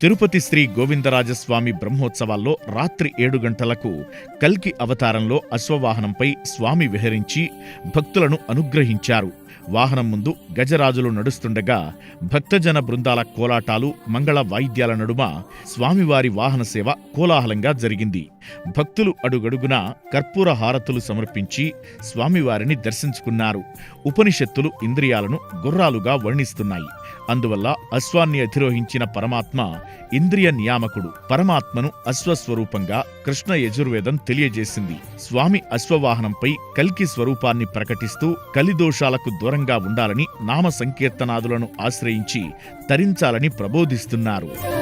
తిరుపతి శ్రీ గోవిందరాజస్వామి బ్రహ్మోత్సవాల్లో రాత్రి ఏడు గంటలకు కల్కి అవతారంలో అశ్వవాహనంపై స్వామి విహరించి భక్తులను అనుగ్రహించారు. వాహనం ముందు గజరాజులు నడుస్తుండగా భక్తజన బృందాల కోలాటాలు మంగళ వాయిద్యాల నడుమ స్వామివారి వాహన సేవ కోలాహలంగా జరిగింది. భక్తులు అడుగడుగున కర్పూర హారతులు సమర్పించి స్వామివారిని దర్శించుకున్నారు. ఉపనిషత్తులు ఇంద్రియాలను గుర్రాలుగా వర్ణిస్తున్నాయి. అందువల్ల అశ్వాన్ని అధిరోహించిన పరమాత్మ ఇంద్రియ నియామకుడు. పరమాత్మను అశ్వస్వరూపంగా కృష్ణ యజుర్వేదం తెలియజేసింది. స్వామి అశ్వవాహనంపై కల్కి స్వరూపాన్ని ప్రకటిస్తూ కలిదోషాలకు దూరంగా ఉండాలని నామ సంకీర్తనాదులను ఆశ్రయించి తరించాలని ప్రబోధిస్తున్నారు.